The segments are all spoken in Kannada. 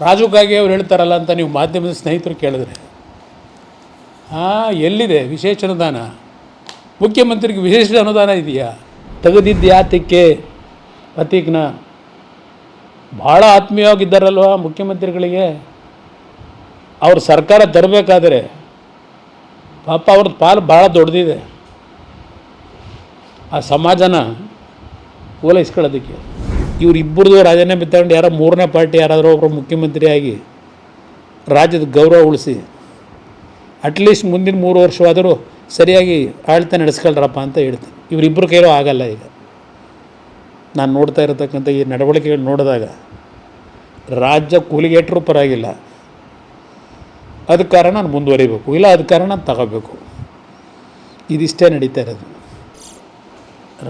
ರಾಜು ಗಾಗೆ ಅವ್ರು ಹೇಳ್ತಾರಲ್ಲ ಅಂತ ನೀವು ಮಾಧ್ಯಮದ ಸ್ನೇಹಿತರು ಕೇಳಿದ್ರೆ. ಹಾಂ, ಎಲ್ಲಿದೆ? ವಿಶೇಷ ಅನುದಾನ? ಮುಖ್ಯಮಂತ್ರಿಗೆ ವಿಶೇಷ ಅನುದಾನ ಇದೆಯಾ? ತೆಗೆದಿದ್ದು ಯಾತಕ್ಕೆ ಪ್ರತೀಕ್ನ? ಭಾಳ ಆತ್ಮೀಯವಾಗಿದ್ದಾರಲ್ವ ಮುಖ್ಯಮಂತ್ರಿಗಳಿಗೆ? ಅವ್ರ ಸರ್ಕಾರ ತರಬೇಕಾದರೆ ಪಾಪ ಅವ್ರದ್ದು ಪಾಲು ಭಾಳ ದೊಡ್ಡದಿದೆ ಆ ಸಮಾಜನ ಓಲೈಸ್ಕೊಳ್ಳೋದಕ್ಕೆ. ಇವರಿಬ್ಬರದು ರಾಜೀನಾಮೆ ತಗೊಂಡು ಯಾರೋ ಮೂರನೇ ಪಾರ್ಟಿ ಯಾರಾದರೂ ಒಬ್ಬರು ಮುಖ್ಯಮಂತ್ರಿಯಾಗಿ ರಾಜ್ಯದ ಗೌರವ ಉಳಿಸಿ ಅಟ್ಲೀಸ್ಟ್ ಮುಂದಿನ ಮೂರು ವರ್ಷವಾದರೂ ಸರಿಯಾಗಿ ಆಳ್ತ ನಡೆಸ್ಕೊಳ್ರಪ್ಪ ಅಂತ ಹೇಳ್ತೀನಿ. ಇವರಿಬ್ಬರು ಕೈಲೂ ಆಗಲ್ಲ ಈಗ. ನಾನು ನೋಡ್ತಾ ಇರತಕ್ಕಂಥ ಈ ನಡವಳಿಕೆಗಳು ನೋಡಿದಾಗ ರಾಜ್ಯ ಕೂಲಿಗೇಟರೂ ಪರವಾಗಿಲ್ಲ. ಅದಕ್ಕೆ ಕಾರಣ ನಾನು ಮುಂದುವರಿಬೇಕು. ಇಲ್ಲ, ಅದ ಕಾರಣ ತಗೋಬೇಕು. ಇದಿಷ್ಟೇ ನಡೀತಾ ಇರೋದು.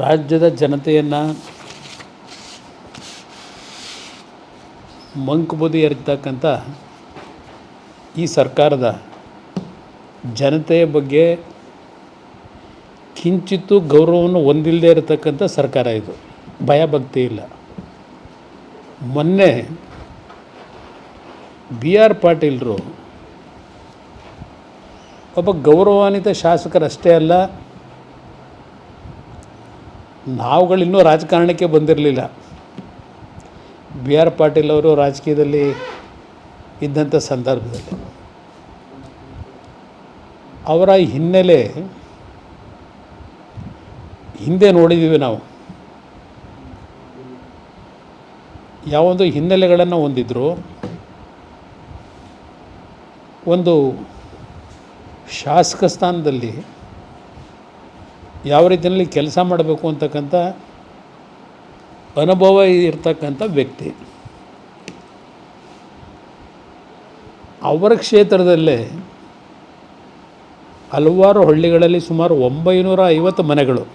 ರಾಜ್ಯದ ಜನತೆಯನ್ನು ಮಂಕುಬುದಿ ಎರ್ತಕ್ಕಂಥ ಈ ಸರ್ಕಾರದ ಜನತೆಯ ಬಗ್ಗೆ ಕಿಂಚಿತ್ತು ಗೌರವವನ್ನು ಹೊಂದಿಲ್ಲದೆ ಇರತಕ್ಕಂಥ ಸರ್ಕಾರ ಇದು. ಭಯಭಕ್ತಿ ಇಲ್ಲ. ಮೊನ್ನೆ ಬಿ ಆರ್ ಪಾಟೀಲರು ಒಬ್ಬ ಗೌರವಾನ್ವಿತ ಶಾಸಕರಷ್ಟೇ ಅಲ್ಲ, ನಾವುಗಳಿನ್ನೂ ರಾಜಕಾರಣಕ್ಕೆ ಬಂದಿರಲಿಲ್ಲ. ಬಿ ಆರ್ ಪಾಟೀಲ್ ಅವರು ರಾಜಕೀಯದಲ್ಲಿ ಇದ್ದಂಥ ಸಂದರ್ಭದಲ್ಲಿ ಅವರ ಹಿನ್ನೆಲೆ ಹಿಂದೆ ನೋಡಿದ್ದೀವಿ ನಾವು. ಯಾವೊಂದು ಹಿನ್ನೆಲೆಗಳನ್ನು ಹೊಂದಿದ್ರು ಒಂದು ಶಾಸಕ ಸ್ಥಾನದಲ್ಲಿ ಯಾವ ರೀತಿಯಲ್ಲಿ ಕೆಲಸ ಮಾಡಬೇಕು ಅಂತಕ್ಕಂಥ ಅನುಭವ ಇರ್ತಕ್ಕಂಥ ವ್ಯಕ್ತಿ. ಅವರ ಕ್ಷೇತ್ರದಲ್ಲೇ ಹಲವಾರು ಹಳ್ಳಿಗಳಲ್ಲಿ ಸುಮಾರು ಒಂಬೈನೂರ ಐವತ್ತು ಮನೆಗಳು.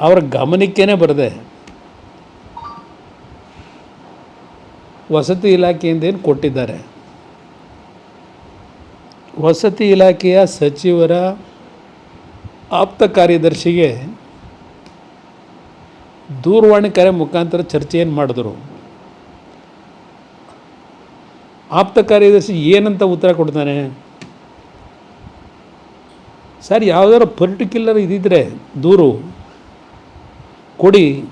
ಅವರ ಗಮನಕ್ಕೇ ಬರದೆ ವಸತಿ ಇಲಾಖೆಯಿಂದ ಏನು ಕೊಟ್ಟಿದ್ದಾರೆ. ವಸತಿ ಇಲಾಖೆಯ ಸಚಿವರ ಆಪ್ತ ಕಾರ್ಯದರ್ಶಿಗೆ ದೂರವಾಣಿ ಕರೆ ಮುಖಾಂತರ ಚರ್ಚೆಯನ್ನು ಮಾಡಿದ್ರು? ಆಪ್ತ ಕಾರ್ಯದರ್ಶಿ ಏನಂತ ಉತ್ತರ ಕೊಡ್ತಾನೆ? ಸರ್, ಯಾವುದಾದ್ರು ಪರ್ಟಿಕ್ಯುಲರ್ ಇದಿದ್ರೆ ದೂರು ಕೊಡಿ.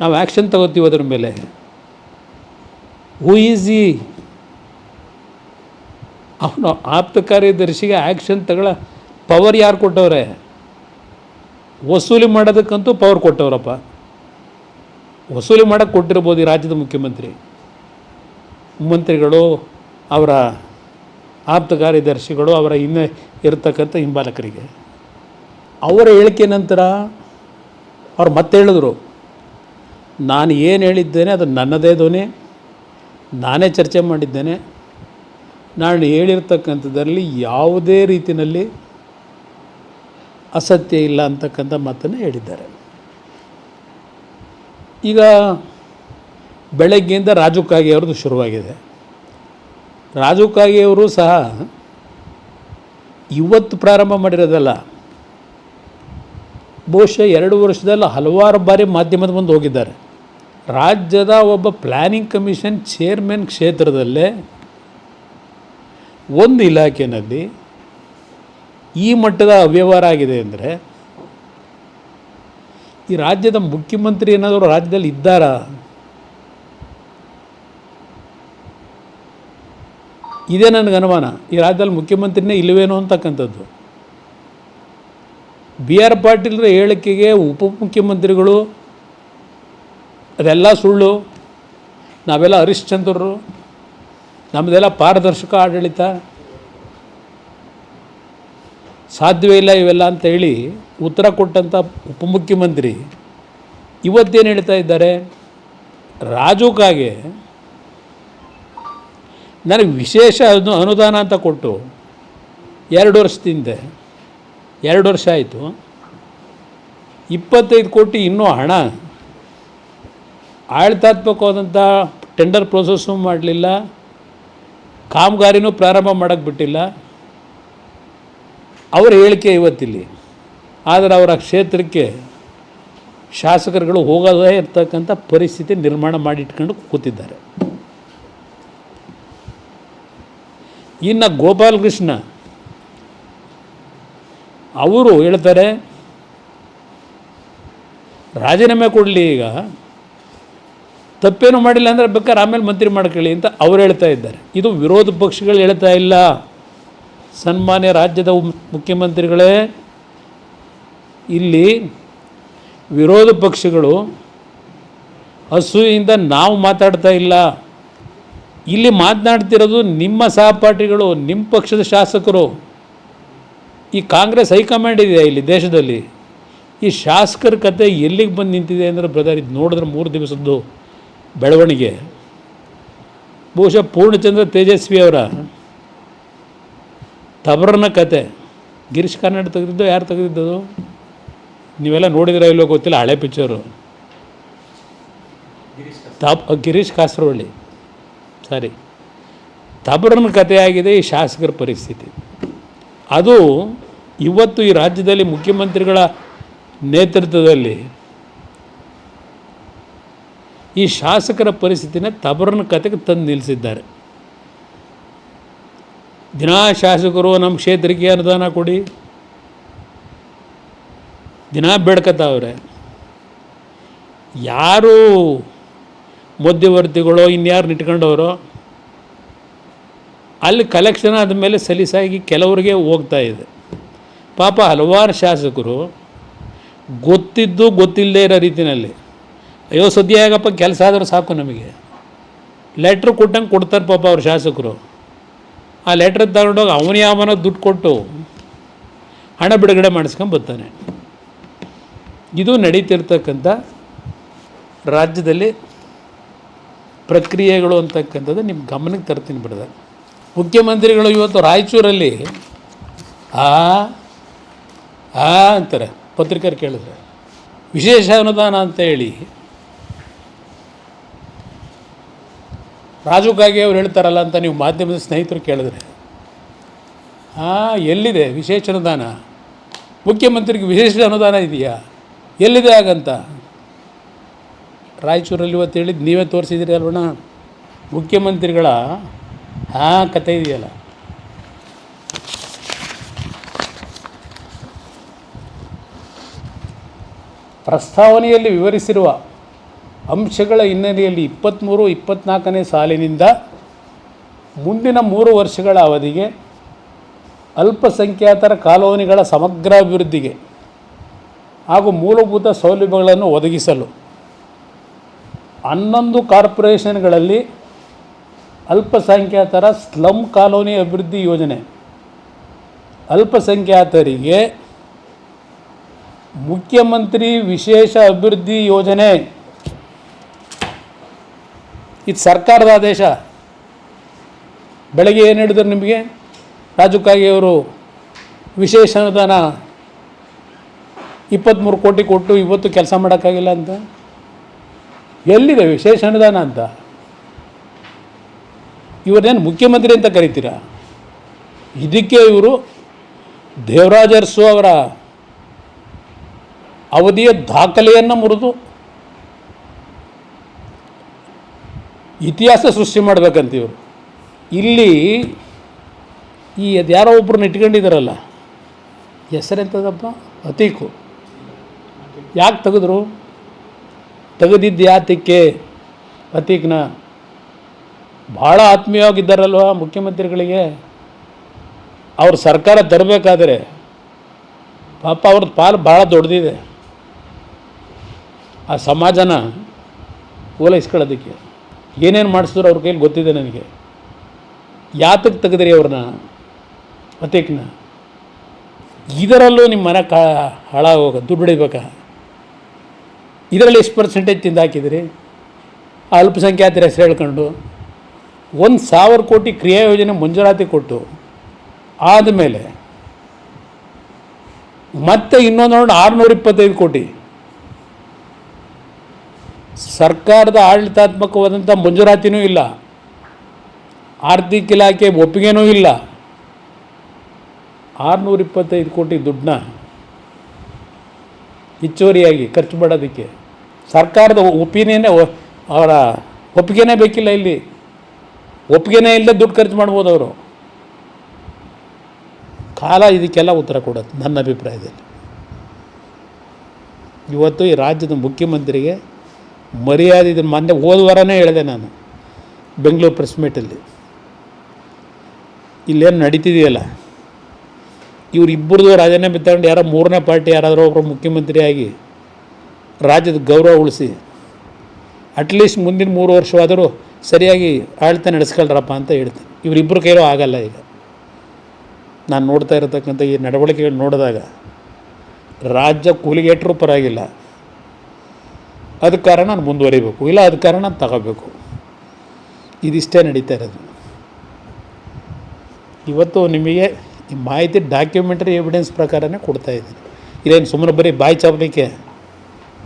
ನಾವು ಆ್ಯಕ್ಷನ್ ತಗೋತೀವಿ ಅದ್ರ ಮೇಲೆ. ಹೂ ಈಸಿ ಅವನು ಆಪ್ತ ಕಾರ್ಯದರ್ಶಿಗೆ ಆ್ಯಕ್ಷನ್ ತಗೊಳ್ಳೋ ಪವರ್ ಯಾರು ಕೊಟ್ಟವ್ರೆ? ವಸೂಲಿ ಮಾಡೋದಕ್ಕಂತೂ ಪವರ್ ಕೊಟ್ಟವರಪ್ಪ. ವಸೂಲಿ ಮಾಡೋಕ್ಕೆ ಕೊಟ್ಟಿರ್ಬೋದು ಈ ರಾಜ್ಯದ ಮುಖ್ಯಮಂತ್ರಿ. ಮಂತ್ರಿಗಳು, ಅವರ ಆಪ್ತ ಕಾರ್ಯದರ್ಶಿಗಳು, ಅವರ ಹಿಂದೆ ಇರತಕ್ಕಂಥ ಹಿಂಬಾಲಕರಿಗೆ. ಅವರ ಹೇಳಿಕೆ ನಂತರ ಅವ್ರು ಮತ್ತೆ ಹೇಳಿದ್ರು. ನಾನು ಏನು ಹೇಳಿದ್ದೇನೆ ಅದು ನನ್ನದೇ ಧ್ವನಿ. ನಾನೇ ಚರ್ಚೆ ಮಾಡಿದ್ದೇನೆ. ನಾನು ಹೇಳಿರ್ತಕ್ಕಂಥದ್ರಲ್ಲಿ ಯಾವುದೇ ರೀತಿಯಲ್ಲಿ ಅಸತ್ಯ ಇಲ್ಲ ಅಂತಕ್ಕಂಥ ಮಾತನ್ನು ಹೇಳಿದ್ದಾರೆ. ಈಗ ಬೆಳಗ್ಗೆಯಿಂದ ರಾಜು ಕಾಗೆ ಅವ್ರದ್ದು ಶುರುವಾಗಿದೆ. ರಾಜು ಕಾಗೆಯವರು ಸಹ ಇವತ್ತು ಪ್ರಾರಂಭ ಮಾಡಿರೋದಲ್ಲ. ಬಹುಶಃ ಎರಡು ವರ್ಷದಲ್ಲಿ ಹಲವಾರು ಬಾರಿ ಮಾಧ್ಯಮದ ಮುಂದೆ ಹೋಗಿದ್ದಾರೆ. ರಾಜ್ಯದ ಒಬ್ಬ ಪ್ಲ್ಯಾನಿಂಗ್ ಕಮಿಷನ್ ಚೇರ್ಮನ್ ಕ್ಷೇತ್ರದಲ್ಲೇ ಒಂದು ಇಲಾಖೆಯಲ್ಲಿ ಈ ಮಟ್ಟದ ಅವ್ಯವಹಾರ ಆಗಿದೆ ಅಂದರೆ ಈ ರಾಜ್ಯದ ಮುಖ್ಯಮಂತ್ರಿ ಏನಾದರೂ ರಾಜ್ಯದಲ್ಲಿ ಇದ್ದಾರಾ? ಇದೇ ನನಗೆ ಅನುಮಾನ. ಈ ರಾಜ್ಯದಲ್ಲಿ ಮುಖ್ಯಮಂತ್ರಿನೇ ಇಲ್ಲವೇನೋ ಅಂತಕ್ಕಂಥದ್ದು. ಬಿ ಆರ್ ಪಾಟೀಲ್ರ ಹೇಳಿಕೆಗೆ ಉಪಮುಖ್ಯಮಂತ್ರಿಗಳು ಅದೆಲ್ಲ ಸುಳ್ಳು. ನಾವೆಲ್ಲ ಹರಿಶ್ಚಂದ್ರರು ನಮ್ಮದೆಲ್ಲ ಪಾರದರ್ಶಕ ಆಡಳಿತ. ಸಾಧ್ಯವೇ ಇಲ್ಲ ಇವೆಲ್ಲ ಅಂತ ಹೇಳಿ ಉತ್ತರ ಕೊಟ್ಟಂಥ ಉಪಮುಖ್ಯಮಂತ್ರಿ ಇವತ್ತೇನು ಹೇಳ್ತಾ ಇದ್ದಾರೆ? ರಾಜು ಕಾಗೆ ನನಗೆ ವಿಶೇಷ ಅನು, ಅನುದಾನ ಅಂತ ಕೊಟ್ಟು ಎರಡು ವರ್ಷದಿಂದ, ಎರಡು ವರ್ಷ ಆಯಿತು. ಇಪ್ಪತ್ತೈದು ಕೋಟಿ ಇನ್ನೂ ಹಣ ಆಡಳಿತಾತ್ಮಕವಾದಂಥ ಟೆಂಡರ್ ಪ್ರೊಸೆಸ್ಸು ಮಾಡಲಿಲ್ಲ. ಕಾಮಗಾರಿನೂ ಪ್ರಾರಂಭ ಮಾಡೋಕ್ಕೆ ಬಿಟ್ಟಿಲ್ಲ. ಅವರ ಹೇಳಿಕೆ ಇವತ್ತಿಲ್ಲಿ. ಆದರೆ ಅವರ ಕ್ಷೇತ್ರಕ್ಕೆ ಶಾಸಕರುಗಳು ಹೋಗೋದೇ ಇರ್ತಕ್ಕಂಥ ಪರಿಸ್ಥಿತಿ ನಿರ್ಮಾಣ ಮಾಡಿಟ್ಕೊಂಡು ಕೂತಿದ್ದಾರೆ. ಇನ್ನು ಗೋಪಾಲಕೃಷ್ಣ, ಅವರು ಹೇಳ್ತಾರೆ, ರಾಜೀನಾಮೆ ಕೊಡಲಿ ಈಗ. ತಪ್ಪೇನು ಮಾಡಿಲ್ಲ ಅಂದರೆ ಬೇಕಾದ್ರೆ ಆಮೇಲೆ ಮಂತ್ರಿ ಮಾಡ್ಕೊಳ್ಳಿ ಅಂತ ಅವ್ರು ಹೇಳ್ತಾ ಇದ್ದಾರೆ. ಇದು ವಿರೋಧ ಪಕ್ಷಗಳು ಹೇಳ್ತಾ ಇಲ್ಲ. ಸನ್ಮಾನ್ಯ ರಾಜ್ಯದ ಮುಖ್ಯಮಂತ್ರಿಗಳೇ, ಇಲ್ಲಿ ವಿರೋಧ ಪಕ್ಷಗಳು ಹಸುವಿಂದ ನಾವು ಮಾತಾಡ್ತಾ ಇಲ್ಲ. ಇಲ್ಲಿ ಮಾತನಾಡ್ತಿರೋದು ನಿಮ್ಮ ಸಹಪಾಠಿಗಳು, ನಿಮ್ಮ ಪಕ್ಷದ ಶಾಸಕರು. ಈ ಕಾಂಗ್ರೆಸ್ ಹೈಕಮಾಂಡ್ ಇದೆ ಇಲ್ಲಿ ದೇಶದಲ್ಲಿ? ಈ ಶಾಸಕರ ಕತೆ ಎಲ್ಲಿಗೆ ಬಂದು ನಿಂತಿದೆ ಅಂದರೆ ಬ್ರದರ್, ಇದು ನೋಡಿದ್ರೆ ಮೂರು ದಿವಸದ್ದು ಬೆಳವಣಿಗೆ. ಬಹುಶಃ ಪೂರ್ಣಚಂದ್ರ ತೇಜಸ್ವಿ ಅವರ ತಬರನ ಕತೆ. ಗಿರೀಶ್ ಕಾರ್ನಾಡ್ ತೆಗೆದಿದ್ದು, ಯಾರು ತೆಗೆದಿದ್ದದು? ನೀವೆಲ್ಲ ನೋಡಿದ್ರೆ ಇಲ್ಲೋ ಗೊತ್ತಿಲ್ಲ, ಹಳೆ ಪಿಕ್ಚರು. ತಬ್, ಗಿರೀಶ್ ಕಾಸರವಳ್ಳಿ ಸಾರಿ. ತಬರನ ಕಥೆಯಾಗಿದೆ ಈ ಶಾಸಕರ ಪರಿಸ್ಥಿತಿ. ಅದು ಇವತ್ತು ಈ ರಾಜ್ಯದಲ್ಲಿ ಮುಖ್ಯಮಂತ್ರಿಗಳ ನೇತೃತ್ವದಲ್ಲಿ ಈ ಶಾಸಕರ ಪರಿಸ್ಥಿತಿನ ತಬರನ ಕತೆಗೆ ತಂದು ನಿಲ್ಲಿಸಿದ್ದಾರೆ. ದಿನಾ ಶಾಸಕರು ನಮ್ಮ ಕ್ಷೇತ್ರಕ್ಕೆ ಅನುದಾನ ಕೊಡಿ. ದಿನಾ ಬೇಡ್ಕತಾವ್ರೆ. ಯಾರು ಮಧ್ಯವರ್ತಿಗಳು ಇನ್ಯಾರು ನಿಟ್ಕೊಂಡವರು ಅಲ್ಲಿ ಕಲೆಕ್ಷನ್ ಆದಮೇಲೆ ಸಲೀಸಾಗಿ ಕೆಲವರಿಗೆ ಹೋಗ್ತಾ ಇದೆ. ಪಾಪ ಹಲವಾರು ಶಾಸಕರು ಗೊತ್ತಿದ್ದು ಗೊತ್ತಿಲ್ಲದೆ ಇರೋ ರೀತಿಯಲ್ಲಿ ಅಯ್ಯೋ ಸದ್ಯ ಆಗಪ್ಪ ಕೆಲಸ ಆದರೂ ಸಾಕು ನಮಗೆ. ಲೆಟ್ರ್ ಕೊಟ್ಟಂಗೆ ಕೊಡ್ತಾರೆ ಪಾಪ ಅವ್ರ ಶಾಸಕರು. ಆ ಲೆಟ್ರ್ ತಗೊಂಡೋಗಿ ಅವನ ಯಾವನ ದುಡ್ಡು ಕೊಟ್ಟು ಹಣ ಬಿಡುಗಡೆ ಮಾಡಿಸ್ಕೊಂಡು ಬರ್ತಾನೆ. ಇದು ನಡೀತಿರ್ತಕ್ಕಂಥ ರಾಜ್ಯದಲ್ಲಿ ಪ್ರಕ್ರಿಯೆಗಳು ಅಂತಕ್ಕಂಥದ್ದು ನಿಮ್ಮ ಗಮನಕ್ಕೆ ತರ್ತೀನಿ ಬಿಡದ. ಮುಖ್ಯಮಂತ್ರಿಗಳು ಇವತ್ತು ರಾಯಚೂರಲ್ಲಿ ಆ ಆ ಅಂತಾರೆ, ಪತ್ರಿಕರು ಕೇಳಿದ್ರೆ, ವಿಶೇಷ ಅನುದಾನ ಅಂತ ಹೇಳಿ ರಾಜು ಗಾಗಿ ಅವ್ರು ಹೇಳ್ತಾರಲ್ಲ ಅಂತ ನೀವು ಮಾಧ್ಯಮದ ಸ್ನೇಹಿತರು ಕೇಳಿದ್ರೆ ಹಾಂ ಎಲ್ಲಿದೆ ವಿಶೇಷ ಅನುದಾನ? ಮುಖ್ಯಮಂತ್ರಿಗೆ ವಿಶೇಷ ಅನುದಾನ ಇದೆಯಾ? ಎಲ್ಲಿದೆ ಹಾಗಂತ? ರಾಯಚೂರಲ್ಲಿ ಇವತ್ತು ಹೇಳಿದ್ದು ನೀವೇ ತೋರಿಸಿದ್ರಿ ಅಲ್ವಣ ಮುಖ್ಯಮಂತ್ರಿಗಳ ಹಾಂ ಕತೆ ಇದೆಯಲ್ಲ. ಪ್ರಸ್ತಾವನೆಯಲ್ಲಿ ವಿವರಿಸಿರುವ ಅಂಶಗಳ ಹಿನ್ನೆಲೆಯಲ್ಲಿ ಇಪ್ಪತ್ತ್ಮೂರು ಇಪ್ಪತ್ತ್ನಾಲ್ಕನೇ ಸಾಲಿನಿಂದ ಮುಂದಿನ ಮೂರು ವರ್ಷಗಳ ಅವಧಿಗೆ ಅಲ್ಪಸಂಖ್ಯಾತರ ಕಾಲೋನಿಗಳ ಸಮಗ್ರ ಅಭಿವೃದ್ಧಿಗೆ ಹಾಗೂ ಮೂಲಭೂತ ಸೌಲಭ್ಯಗಳನ್ನು ಒದಗಿಸಲು ಹನ್ನೊಂದು ಕಾರ್ಪೊರೇಷನ್ಗಳಲ್ಲಿ ಅಲ್ಪಸಂಖ್ಯಾತರ ಸ್ಲಮ್ ಕಾಲೋನಿ ಅಭಿವೃದ್ಧಿ ಯೋಜನೆ. ಅಲ್ಪಸಂಖ್ಯಾತರಿಗೆ ಮುಖ್ಯಮಂತ್ರಿ ವಿಶೇಷ ಅಭಿವೃದ್ಧಿ ಯೋಜನೆ. ಇದು ಸರ್ಕಾರದ ಆದೇಶ. ಬೆಳಗ್ಗೆ ಏನು ಹೇಳಿದ್ರು ನಿಮಗೆ? ರಾಜು ಕಾಗೆ ಅವರು ವಿಶೇಷ ಅನುದಾನ ಇಪ್ಪತ್ತ್ಮೂರು ಕೋಟಿ ಕೊಟ್ಟು ಇವತ್ತು ಕೆಲಸ ಮಾಡೋಕ್ಕಾಗಿಲ್ಲ ಅಂತ? ಎಲ್ಲಿದೆ ವಿಶೇಷ ಅನುದಾನ ಅಂತ? ಇವರೇನು ಮುಖ್ಯಮಂತ್ರಿ ಅಂತ ಕರಿತೀರಾ? ಇದಕ್ಕೆ ಇವರು ದೇವರಾಜರ್ಸು ಅವರ ಅವಧಿಯ ದಾಖಲೆಯನ್ನು ಮುರಿದು ಇತಿಹಾಸ ಸೃಷ್ಟಿ ಮಾಡ್ಬೇಕಂತೀವ್ರು ಇಲ್ಲಿ ಈ ಅದು ಯಾರೋ ಒಬ್ಬರನ್ನ ಇಟ್ಕೊಂಡಿದ್ದಾರಲ್ಲ ಹೆಸರೆಂಥದಪ್ಪ ಅತೀಕು. ಯಾಕೆ ತೆಗೆದ್ರು? ತೆಗೆದಿದ್ದು ಯಾತಕ್ಕೆ? ಅತೀಕ್ನ. ಭಾಳ ಆತ್ಮೀಯವಾಗಿದ್ದಾರಲ್ವ ಮುಖ್ಯಮಂತ್ರಿಗಳಿಗೆ? ಅವ್ರ ಸರ್ಕಾರ ತರಬೇಕಾದರೆ ಪಾಪ ಅವ್ರದ್ದು ಪಾಲು ಭಾಳ ದೊಡ್ಡದಿದೆ ಆ ಸಮಾಜನ ಓಲೈಸ್ಕೊಳ್ಳೋದಕ್ಕೆ ಏನೇನು ಮಾಡಿಸಿದ್ರು ಅವ್ರ ಕೈಲಿ ಗೊತ್ತಿದೆ ನನಗೆ. ಯಾತಕ್ಕೆ ತೆಗೆದ್ರಿ ಅವ್ರನ್ನ? ಮತ್ತೇಕ್ನ ಇದರಲ್ಲೂ ನಿಮ್ಮ ಮನ ಕಾ, ಹಾಳಾಗೋಗ, ದುಡ್ಡು ಹಿಡಿಬೇಕಾ? ಇದರಲ್ಲಿ ಎಷ್ಟು ಪರ್ಸೆಂಟೇಜ್ ತಿಂದು ಹಾಕಿದಿರಿ? ಅಲ್ಪಸಂಖ್ಯಾತರ ಹೆಸರು ಹೇಳ್ಕೊಂಡು ಒಂದು ಸಾವಿರ ಕೋಟಿ ಕ್ರಿಯಾ ಯೋಜನೆ ಮಂಜೂರಾತಿ ಕೊಟ್ಟು ಆದಮೇಲೆ ಮತ್ತೆ ಇನ್ನೊಂದು ಆರುನೂರ ಇಪ್ಪತ್ತೈದು ಕೋಟಿ. ಸರ್ಕಾರದ ಆಡಳಿತಾತ್ಮಕವಾದಂಥ ಮಂಜೂರಾತಿನೂ ಇಲ್ಲ. ಆರ್ಥಿಕ ಇಲಾಖೆ ಒಪ್ಪಿಗೆನೂ ಇಲ್ಲ. ಆರುನೂರ ಇಪ್ಪತ್ತೈದು ಕೋಟಿ ದುಡ್ಡನ್ನ ಹೆಚ್ಚುವರಿಯಾಗಿ ಖರ್ಚು ಮಾಡೋದಕ್ಕೆ ಸರ್ಕಾರದ ಒಪಿನಿಯನ್ನೇ ಅವರ ಒಪ್ಪಿಗೆನೇ ಬೇಕಿಲ್ಲ ಇಲ್ಲಿ. ಒಪ್ಪಿಗೆನೇ ಇಲ್ಲದೆ ದುಡ್ಡು ಖರ್ಚು ಮಾಡ್ಬೋದು ಅವರು. ಕಾಲ ಇದಕ್ಕೆಲ್ಲ ಉತ್ತರ ಕೊಡೋದು ನನ್ನ ಅಭಿಪ್ರಾಯದಲ್ಲಿ. ಇವತ್ತು ಈ ರಾಜ್ಯದ ಮುಖ್ಯಮಂತ್ರಿಗೆ ಮರ್ಯಾದೆ ಇದನ್ನು ಮೊನ್ನೆ ಹೋದ ವಾರನೇ ಹೇಳಿದೆ ನಾನು, ಬೆಂಗಳೂರು ಪ್ರೆಸ್ ಮೀಟಲ್ಲಿ ಇಲ್ಲೇನು ನಡೀತಿದೆಯಲ್ಲ? ಇವರಿಬ್ಬರದು ರಾಜೀನಾಮೆ ಬಿತ್ತಕೊಂಡು ಯಾರೋ ಮೂರನೇ ಪಾರ್ಟಿ ಯಾರಾದರೂ ಒಬ್ಬರು ಮುಖ್ಯಮಂತ್ರಿಯಾಗಿ ರಾಜ್ಯದ ಗೌರವ ಉಳಿಸಿ ಅಟ್ಲೀಸ್ಟ್ ಮುಂದಿನ ಮೂರು ವರ್ಷವಾದರೂ ಸರಿಯಾಗಿ ಆಳ್ತ ನಡೆಸ್ಕೊಳ್ರಪ್ಪ ಅಂತ ಹೇಳ್ತೀನಿ. ಇವರಿಬ್ಬರು ಕೈಲೂ ಆಗಲ್ಲ ಈಗ. ನಾನು ನೋಡ್ತಾ ಇರತಕ್ಕಂಥ ಈ ನಡವಳಿಕೆಗಳು ನೋಡಿದಾಗ ರಾಜ್ಯ ಕೂಲಿಗೇಟ್ರೂ ಪರವಾಗಿಲ್ಲ. ಅದಕ್ಕೆ ಕಾರಣ ನಾನು ಮುಂದುವರಿಬೇಕು. ಇಲ್ಲ, ಅದ ಕಾರಣ ತಗೋಬೇಕು. ಇದಿಷ್ಟೇ ನಡೀತಾ ಇರೋದು. ಇವತ್ತು ನಿಮಗೆ ಈ ಮಾಹಿತಿ ಡಾಕ್ಯುಮೆಂಟರಿ ಎವಿಡೆನ್ಸ್ ಪ್ರಕಾರನೇ ಕೊಡ್ತಾ ಇದ್ದೀನಿ. ಇಲ್ಲೇನು ಸುಮ್ಮನೆ ಬರೀ ಬಾಯಿ ಚಾಪಲಿಕ್ಕೆ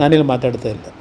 ನಾನಿಲ್ಲಿ ಮಾತಾಡ್ತಾ ಇಲ್ಲ.